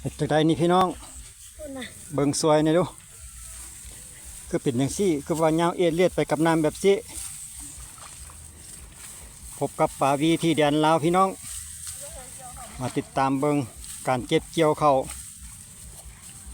เฮ็ดจังไดนี่พี่น้อง เบิ่งสวยหนี่อยดูคือเป็นอย่างซี่คือว่าเงาวเอดเลียดไปกับน้ำแบบซี่พบกับป่าวีที่แดนลาวพี่น้อง มาติดตามเบิ่งการเก็บเกี่ยวเขาว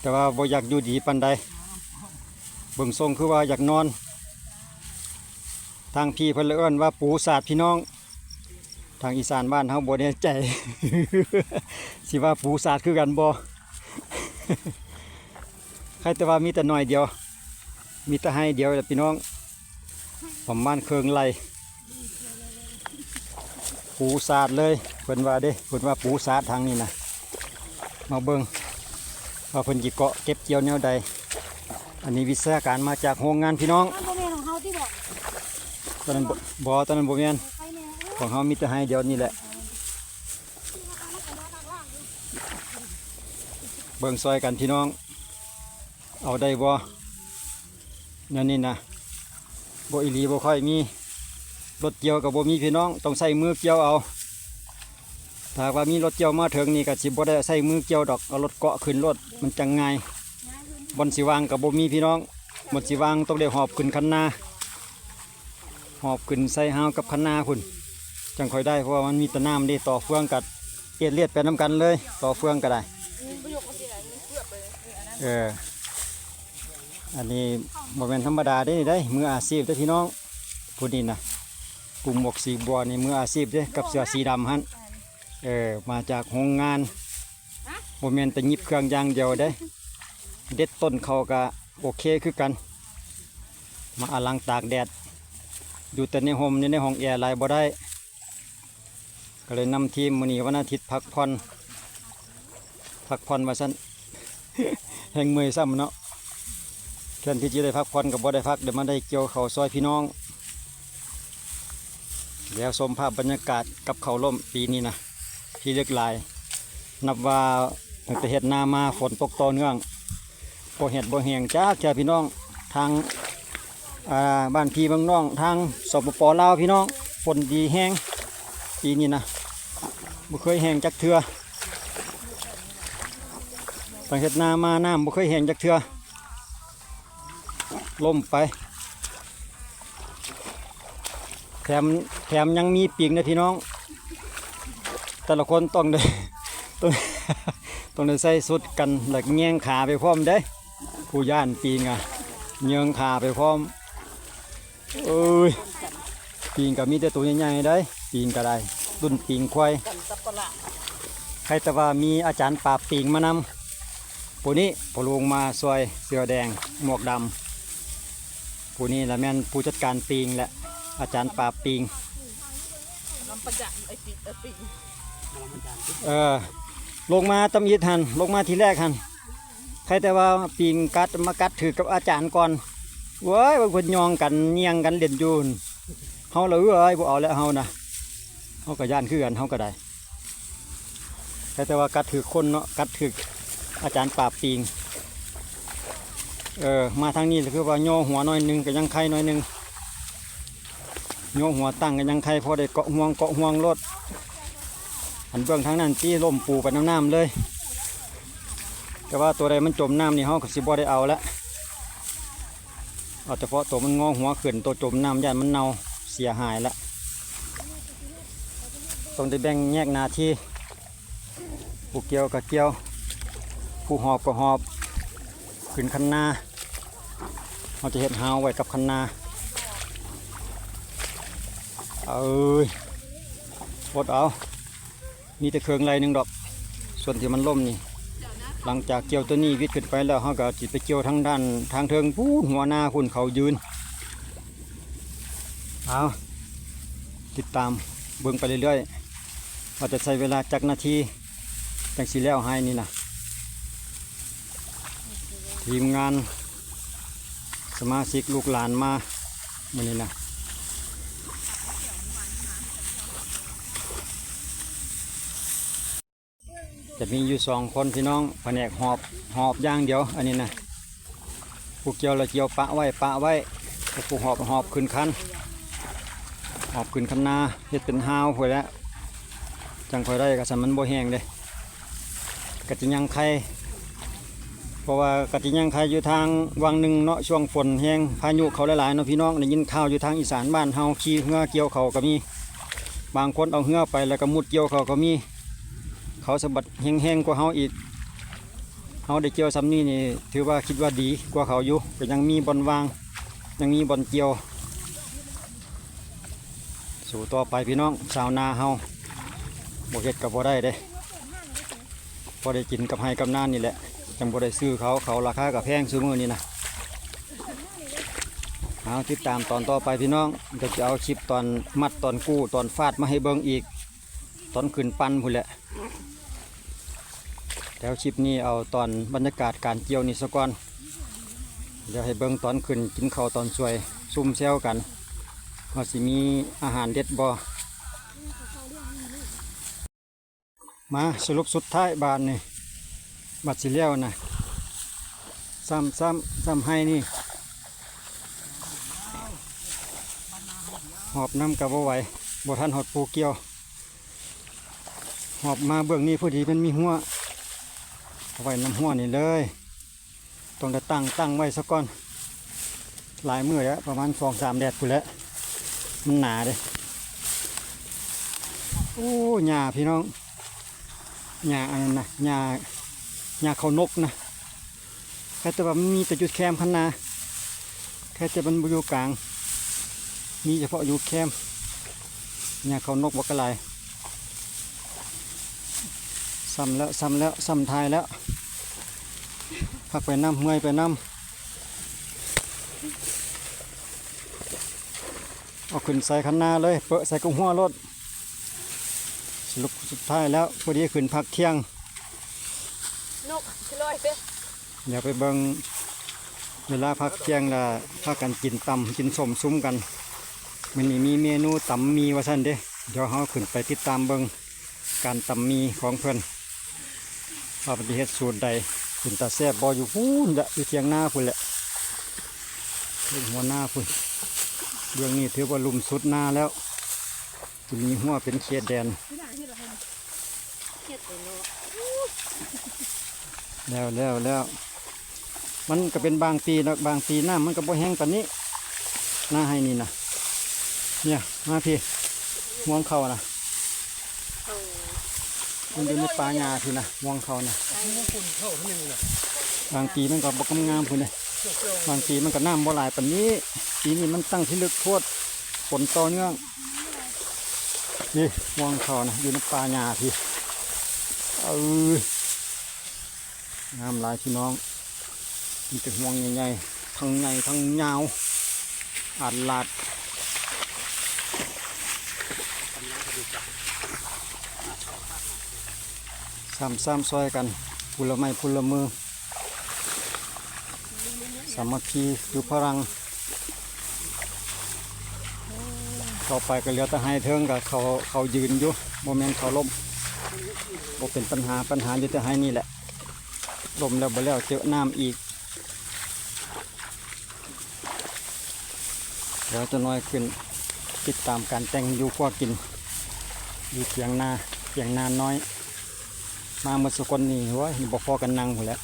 แต่ว่าบ่อยากอยู่ดีปันใดเบิ่งทรงคือว่าอยากนอน ทางพี่เพิ่นเลยเอิ้นว่าปูสาดพี่น้อง ทางอีสานบ้านเฮาบ่แน่ใจ สิว่าปูสาดคือกันบ่ใครแต่ว่ามีแต่น้อยเดียว มีแต่ให้เดียวแหละพี่น้องประมาณเครื่องไรปูสาดเลยเพิ่นว่าเด้เพิ่นว่าปูสาดทางนี้นะมาเบิ่งว่าเพิ่นจิเกาะเก็บเกี่ยวแนวใด อันนี้วิชาการมาจากโรงงานพี่น้องอันบ่แม่นของเฮาที่บอกตอนนั้นบ่บ่ตอนนั้นบ่แม่นไปแม่เอ้ย ของเฮามีแต่ให้เดียวนี่แหละ เบิ่งซอยกันพี่น้อง เอาได้บ่เนี่ยนี่นะบ่อีหลีบ่ค่อยมีรถเกี่ยวกับบ่มีพี่น้องต้องใส่มือเกี่ยวเอาถ้าว่ามีรถเกี่ยวมาถึงนี่ก็สิบ่ได้ใส่มือเกี่ยวดอกเอารถเกาะขึ้นรถมันจังไงบนสิวางกับบ่มีพี่น้องบนสิวางต้องได้หอบขึ้นคันนาหอบขึ้นใส่ห้าวกับคันนาพุ่น จังค่อยได้เพราะว่ามันมีตะน้ำดีต่อเฟืองกัดเอียดเลียดไปน้ำกันเลย ต่อเฟืองก็ได้เอออันนี้บ่แม่นธรรมดาได้ได้มืออาชีพเด้พี่น้องผู้นี้นะกลุ่มหมวกสีบัวนี่มืออาชีพเด้กับเสื้อสีดำฮันเออมาจากโรงงานบ่แม่นแต่ยิบเครื่องยางเดียวได้ เด็ดต้นเขาก็โอเคคือกัน มาอลังตากแดด อยู่แต่ในโฮมในห้องแอร์หลายบ่ได้ ก็เลยนำทีมมือนีวันอาทิตย์พักผ่อนพักผ่อนมาซั่นแห่งเมยซ้ำเนาะแทนที่จะได้พักผ่อนกับบ่ได้พักเดี๋ยวมาได้เกี่ยวเขาซอยพี่น้อง แล้วชมภาพบรรยากาศกับเขาล่มปีนี้นะที่เลือกลาย นับว่าตั้งแต่เห็ดนามาฝนตกต่อเนื่องบ่เห็ดบ่แห้งจ้าแค่พี่น้องทางบ้านพี่เมืองน้องทางสปปลาวพี่น้องฝนดีแห้งปีนี้นะ บ่เคยแห้งจักเทือตั้งเห็ดนามาน้ำบ่เคยแห้งจักเทือล่มไป แถมแถมยังมีปีกนะพี่น้อง แต่ละคนต้องได้ต้องต้องได้ใส่สุดกันหลักแงงขาไปพร้อมได้ผู้ย่านปีงอะเงืองขาไปพร้อมเอ้ยปีงก็มีแต่ตัวใหญ่ๆได้ปีงก็ได้รุ่นปีงควาย รแต่ว่ามีอาจารย์ปราบปีงมานำผู้นี้ผู้ลงมาซอยเสือแดงหมวกดำผู้นี้ละแม่นผู้จัดการปีงและอาจารย์ปราบปีงน้ำประจักไอปีไอปีเออลงมาตำยิดหันลงมาทีแรกหันใครแต่ว่าปีงกัดมากัดถือกับอาจารย์ก่อนเว้ยบางคนยองกันเนียงกันเด่นยูนเฮาเลยเอ้ยบ่เอาแล้วเฮานะเฮาก็ย่านคือกันเฮาก็ได้ แต่ว่ากัดถือคนเนาะกัดถืออาจารย์ปราบปีงเออมาทางนี้คือว่าโยหัวหน้อยหนึงก็ยังไข่น้อยหนึงโยหัวตั้งก็ยังไข่พอได้เกาะห่วงเกาะห่วงรถอันเบื้องทางนั้นที่ล่มปูไปน้ำน้ำเลย แต่ว่าตัวใดมันจมน้ำนี่เขาก็สิบ่ได้เอาละเอาเฉพาะตัวมันงอหัวขึ้นตัวจมน้ำย่านมันเน่าเสียหายละต้องได้แบ่งแยกนาที่ ผู้เกี่ยวกับเกี่ยว ผู้หอบก็หอบ ขึ้นคันนาเราจะเห็ดหาวไว้กับคันนาเอ้ยอดเอามีแต่เครื่องไรหนึ่งดอก ส่วนที่มันล่มนี่ หลังจากเกี่ยวตัวนี้วิทย์ขึ้นไปแล้วเขาก็จิตไปเกี่ยวทางด้านทางเทิงพูนหัวหน้าคุณเขายืน เอาติดตามเบิ่งไปเรื่อยๆว่าจะใช้เวลาจักนาที จังสีแล้วให้นี่นะทีมงาน สมาชิกลูกหลานมามื่อนี้นะจะมีอยู่สองคนพี่น้องแผนกหอบหอบย่างเดียวอันนี้นะผู้เกี่ยวเราเกี่ยวปะไว้ปะไว้แต่ผู้หอบหอบขึ้นคันหอบขึ้นคันนาเฮ็ดเป็นหาวหวยแล้วจังคอยได้กระสันมันโบแห้งเลย กะจิยังไข่เพราะว่ากะจิยังไข่อยู่ทางวังหนึ่งเนาะช่วงฝนแห้งพายุเขาหลายๆเนาะพี่น้องได้ยินข่าวอยู่ทางอีสานบ้านเฮาขี่เหือเกี่ยวเขาก็มี บางคนเอาเหือไปแล้วก็มุดเกี่ยวเขาก็มี เขาสะบัดแห้งๆกว่าเฮาอีกเฮาได้เกี่ยวซ้ำนี้นี่ถือว่าคิดว่าดีกว่าเขาอยู่ก็ยังมีบอลวาง ยังมีบอลเกี่ยว สู่ต่อไปพี่น้องชาวนาเฮาบ่เฮ็ดกับบ่ได้เด้ พอได้กินกับไห้กับนานนี่แหละจังบ่ได้ซื้อเขาเขาราคากับแพงซื้อมือนี่นะเอาติดตามตอนต่อไปพี่น้องก็จะเอาคลิปตอนมัดตอนกู้ตอนฟาดมาให้เบิ่งอีก ตอนขึ้นปันพุ่นแหละแล้วคลิปนี้เอาตอนบรรยากาศการเกี่ยวนี่ซะก่อนเดี๋ยวให้เบิ่งตอนขึ้นกินข้าวตอนสวยซุ่มแซวกันว่าสิมีอาหารเด็ดบ่ มาสรุปสุดท้ายบานนี่บัดสิเลี้ยวนะซ้ำซ้ำซ้ำให้นี่หอบน้ำกับบ่ไหวบ่ทันหอดปูเกี่ยว หอบมาเบื้องนี้พอดีมันมีหัวเอาไว้น้ำหัวนี่เลยต้องได้ตั้งตั้งไว้สักก่อนหลายมือแล้วประมาณสองสามแดดกูแล้วมันหนาเลยโอ้หญ้าพี่น้อง หญ้าอันนั้นนะหญ้าหญ้าเขานกนะแค่แต่ว่ามันมีแต่จุดแคมป์พันนาแค่แต่มันบ่อยู่กลาง มีเฉพาะอยู่แคมป์หญ้าเขานกบักกะลายซ้ำแล้วซ้ำแล้วซ้ำทายแล้วพักไปน้ำเมื่อยไปน้ำเอาขึ้นใส่คันนาเลย เปะใส่กุ้งหัวรถ สรุปสุดท้ายแล้วพอดีขึ้นพักเที่ยงนกชิลอยเต้เดี๋ยวไปเบิงเวลาพักเที่ยงละพากันกินตำกินสมซุ้มกันมันนี่มีเมนูตำมีว่าซั่นเด้เดี๋ยวเราขึ้นไปติดตามเบิงการตำมีของเพื่อนว่าเป็นสิเฮ็ดสูตรใดขึ้นตาแซ่บบออยู่พูนละอยู่เทียงหน้าพุ่นแหละเรื่องหัวหน้าพุ่นเรื่องนี้ถือว่าลุมสุดหน้าแล้วจะมีหัวเป็นเขตแดน เฮ็ดเนาะ แล้วแล้วแล้วมันก็เป็นบางปีเนาะบางปีหน้ามันก็บ่แห้งปานนี้ หน้าให้นี่นะเนี่ยมาพี่ม่วงเขานะมันอยู่ในป่าหญ้าพี่นะม่วงเขานะบางปีมันก็บกำงามพุ่นเลยบางปีมันก็น้ำบ่หลายปานนี้ปีนี้มันตั้งที่ลึกโคตรฝนต่อเนื่องนี่ม่วงเขานะอยู่ในป่าหญ้าพี่เออ งามลายพี่น้องมีแต่ห่วงใหญ่ๆทั้งใหญ่ทั้งยาวอาดลาดซ้ำซ้ำซอยกันพุละไม้พุละมือ สามัคคีอยู่พลัง ต่อไปก็เหลือแต่ให้เทิงกับเขาเขายืนอยู่โมเมนต์เขาล้มบ่เป็นปัญหาปัญหาอยู่แต่ให้นี่แหละ ลมแล้วบ่แล้วเจอน้ำอีกเดี๋ยวจะน้อยขึ้นติดตามการแต่งอยู่กว่ากิน อยู่เถียงนาเถียงนาน้อย มาเมื่อสุกลนี่วะบ่พอกันนั่งหมดแล้ว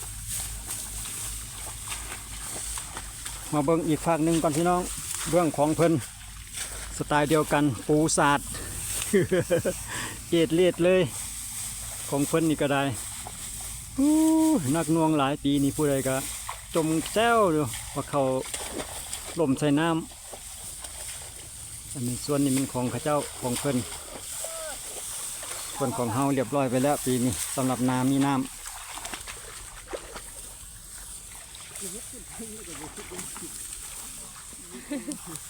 มาเบิ่งอีกฝากหนึ่งก่อนพี่น้องเรื่องของเพิ่นสไตล์เดียวกันปูสาดเอ็ดเลียดเลย ของเพิ่นนี่ก็ได้ นักนวงหลายปีนี่ผู้ใดก็จมแซวดูว่าเขาล่มใส่น้ำอันนี้ส่วนนี้มันของข้าเจ้าของเพิ่นส่วนของเฮาเรียบร้อยไปแล้วปีนี้สำหรับน้ำมีน้ำ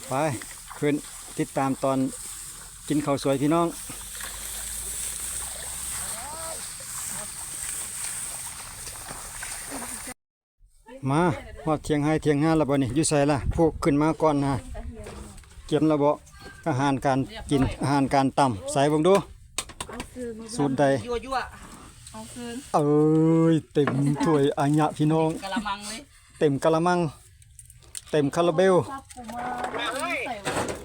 ไปขึ้นติดตามตอนกินข้าวสวยพี่น้อง มาฮอดเทียงให้เทียงห้าแล้วบ่นี่อยู่ใส่ละพวกขึ้นมาก่อนนะเก็บระบ่อาหารการกินอาหารการต่ำใส่เบิ่งดูสูตรใดยั่วยั่วเอาคืนเอ้ยเต็มถ้วยอัญญะพี่น้องกะละมังเลยเต็มกะละมัง เต็มคาราเบลมาเฮ้ย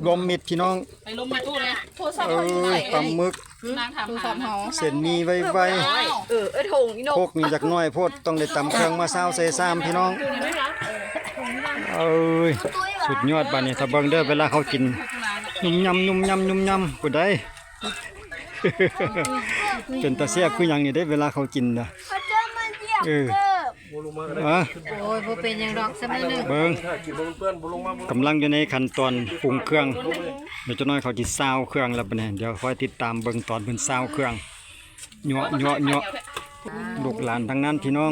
รวมมิดพี่น้องไปลมมาตู้เลยโทรศัพท์เอ้เขาอยู่ไหนยปลาหมึก นางถามหาเฮาเส้นหมีไวเออเอ้ยถงอีนๆกพวกนี้จักหน้อยโพดต้องได้ตำเครื่องมาซาวใส่ซ้ำพี่น้องเอ้ยสุดยอดบาดนี้ถ้าเบิ่งเด้อเวลาเขากินยุ่มยำยุ่มยำยุ่มยำกูได้จนตาเสียบคือหยังนี่ได้เวลาเขากินนะเขาเจอมันเหยีย บเออเกิบอะโอ้ยบ่เป็นหยังดอกซะมื้อนึงเบิ่งกำลังอยู่ในขั้นตอนปรุงเครื่องเดี๋ยวจะน้อยเขาจิซาวเครื่องแล้วบัดนี้เดี๋ยวคอยติดตามเบิ่งตอนเพิ่นซาวเครื่องเหยาะเหยาะเหยาะลูกหลานทั้งนั้นพี่น้อง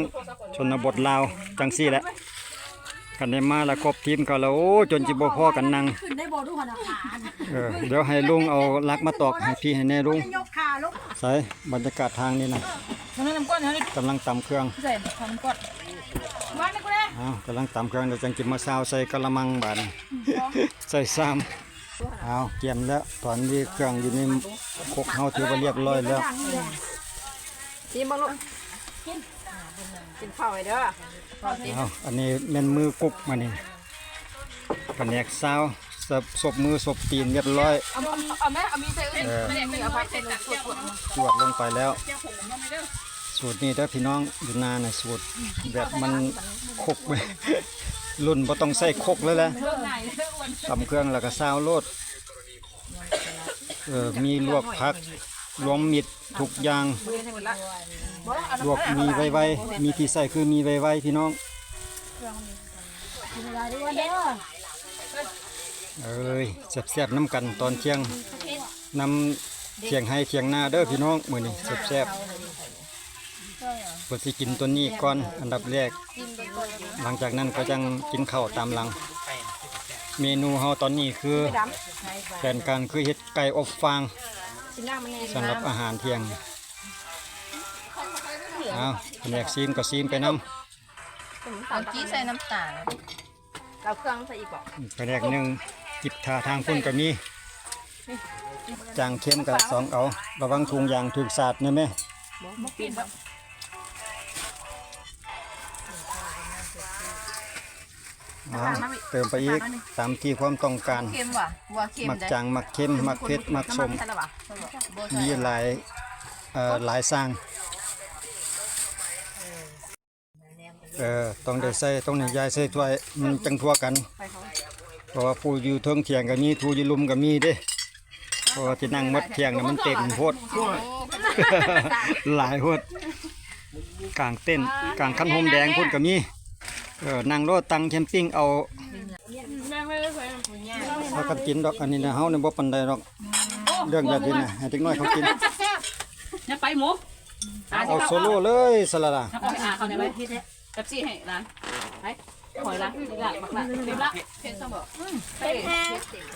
ชนบทลาวจังซี่แหละ กันได้มาแล้วครบทีมก็แล้วโอ้จนจิบ่พอกันนั่งขึ้นได้บ่ดูหันขาเออเดี๋ยวให้ลุงเอาลักมาตอกให้พี่ให้แน่ลุงยกขาลูกใส่บรรยากาศทางนี้นะมันน้ำก้อนเฮานี่กำลังตำเครื่องใส่ทำก้อนมานี่กูเด้อ้าวกำลังตำเครื่องเดี๋ยวจังกินมาซาวใส่กะละมังบาดนใส่ซ้ำอ้าวเตรียมแล้วตอนนี้เครื่องอยู่ในครกเฮาถือว่าเรียบร้อยแล้วชิมบ่ลูกกิน กินข้าวไว้เด้ออ้าวอันนี้แม่นมือกุ๊กมานี่แผนกซาวสับศพมือศพตีนเรียบร้อยเอาเอาแม่เอามีใส่อื่นเออไม่ได้มีเอาไปใส่ตักสวดจวดลงไปแล้ว สูตรนี้เด้อพี่น้องอยู่นาน่ะสูตรแบบมันคกไปรุ่นบ่ต้องใส่คกเลยแหละเรื่องไหนเรื่องวันตำเครื่องแล้วก็ซาวโลดเออมีลวกผักรวมมิตรทุกอย่าง ลวกมีไวๆมีที่ใส่คือมีไวๆพี่น้องเวลาดีวันเด้อเอ้ยแซ่บๆน้ำกันตอนเที่ยงนำเที่ยงให้เที่ยงหน้าเด้อพี่น้องมือนี้แซ่บๆเพิ่นสิกินตัวนี้ก่อนอันดับแรก หลังจากนั้นก็จังกินข้าวตามหลัง เมนูเฮาตอนนี้คือแผนการคือเฮ็ดไก่อบฟางสำหรับอาหารเที่ยง อาแผนกซีมก็ซีมไปนำเอาจี้ใส่น้ำตาลเราเครื่องใส่อีกบ่แผนกหนึ่งจิบทาทางพุ่นก็มีจางเข้มกับสองเอาระวังถุงยางถูกสาดนะแม่บ่ปีนบ่เอาเติมไปอีกตามที่ความต้องการเค็มว่ะว่าเค็มมักได้จางมักเข้มมักเผ็ดมักสมใส่ละว่ะบ่มีหลายเอ่อหลายสร้าง เออต้องได้ใส่ต้องได้ยายใส่ถ้วยมันจังทั่วกัน ไปเขาเพราะว่าผู้อยู่เทิงเถียงก็มีผู้อยู่ลุมก็มีเด้เพราะว่าที่นั่งหมัดเถียงน่ะมันเต็มโพด หลายโพดกลางเต้นกลางคันโฮมแดงพุ่นก็มีเออนั่งรถตังแคมปิ้งเอาแม่ไม่ได้ใส่พากันกินดอกอันนี้นะเฮาเนี่ยบ่ปานใดดอกเรื่องแบบนี้นะให้เด็กน้อยเขากินเนี่ยไปหมูเอาโซโล่เลยสละล่ะ เอาไปหาเขาเนี่ยไป เป๊ปซี่ให้ร้านไปหอยละหลักบักละเต็มละเผ็ดซะบ่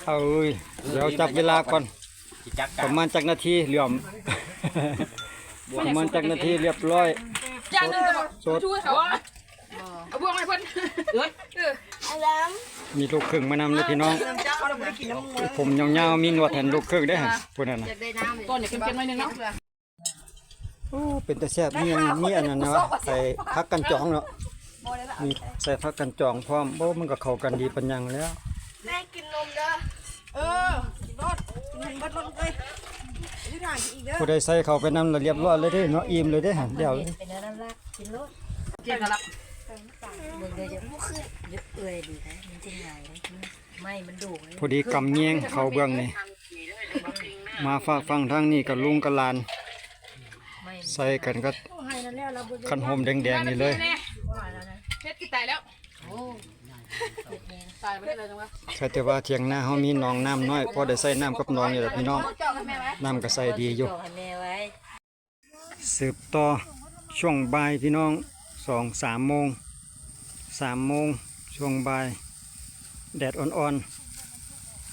เอาเอ้ยเดี๋ยวจับเวลาก่อนประมาณจักนาทีเหลื่อมประมาณจักนาทีเรียบร้อยจานนึงก็บ่สด ช่วยเขาเอาบ่วงให้เพิ่นเอ้ยอะไรมีลูกครึ่งมานำเลยพี่น้องเจ้าเราบ่ได้กินน้ำมูผมยาวๆมีหนวดแทนลูกครึ่งได้อฮะพวกนั้นน่ะอยากได้น้ำต้นอย่าเค็มๆหน่อยนึงเนาะโอ้เป็นตาแซ่บมีอันมีอันนั้นนะวะใส่พักกันจองเนาะมีใส่พักกันจองพร้อมโอ้มันก็เข้ากันดีปัญญังแล้ว แม่กินนมเด้อเออรถกินเบิดรถเลยนี่ทางอีกเด้อผู้ใดใส่เข้าไปนำแล้วเรียบร้อยเลยเด้เนาะอิ่มเลยเด้อหั่นเดี๋ยวเลยเป็นอะไรล่ะกินรถเกี่ยวกันละเบิ่งเดี๋ยวจะบ่ขึ้นยึดเอื่อยดีนะมันจะง่ายเลยไม่มันดุเลยพอดีกำเงียงเข้าเบื้องนี่มาฝากฟังทางนี้กับลุงกับหลานไม่ ใส่กันก็ให้นั่นแล้วเราบ่คันโฮมแดงๆนี่เลยเฮ็ดกี่ตายแล้วตายไปได้เลยจังวะแค่แต่ว่าเทียงหน้าเฮามีหนองน้ำน้อยพอได้ใส่น้ำกับหนองนี่แหละพี่น้องเจ้าให้แม่ไว้น้ำก็ใส่ดีอยู่จ่อให้แม่ไว้สืบต่อช่วงบ่ายพี่น้องสองสามโมงสามโมงช่วงบ่ายแดดอ่อน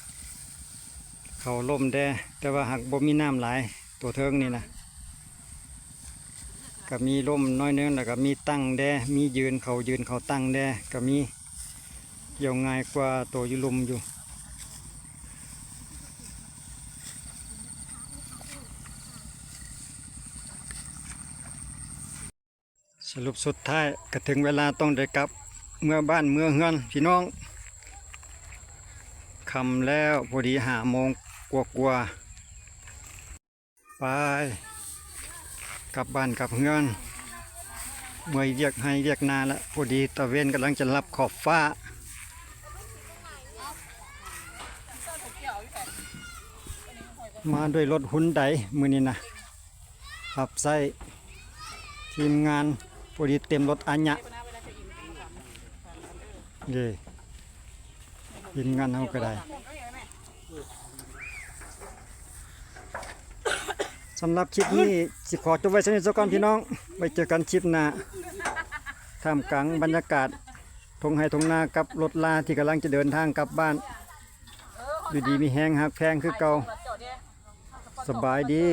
ๆเขาลมแดแต่ว่าหากบ่มีน้ำหลายตัวเทิงนี่นะ ก็มีลมน้อยนึงแล้วก็มีตั้งแดมียืนเขายืนเขาตั้งแดก็มีเกี่ยวง่ายกว่าตัวอยู่ลมอยู่สรุปสุดท้ายก็ถึงเวลาต้องได้กลับเมื่อบ้านเมื่อเฮือนพี่น้องคำแล้วพอดีหาโมงกว่ากว่าไป กลับบ้านกลับเงินเมื่อยเรียกให้เรียกนาแล้วพอดีตะเวนกำลังจะรับขอบฟ้า มาด้วยรถหุ่นไดมือนี้นะขับใส่ทีมงานพอดีเต็มรถอัญญะเย่ทีมงานเขาก็ได้ สำหรับคลิปนี้สิขอจบไว้สักนิดสักก่อนพี่น้องไปเจอกันคลิปหน้าท่ามกลางบรรยากาศทงไฮทงนากับรถลาที่กำลังจะเดินทางกลับบ้านอยู่ดีมีแห้งหักแพงคือเก่าสบายดี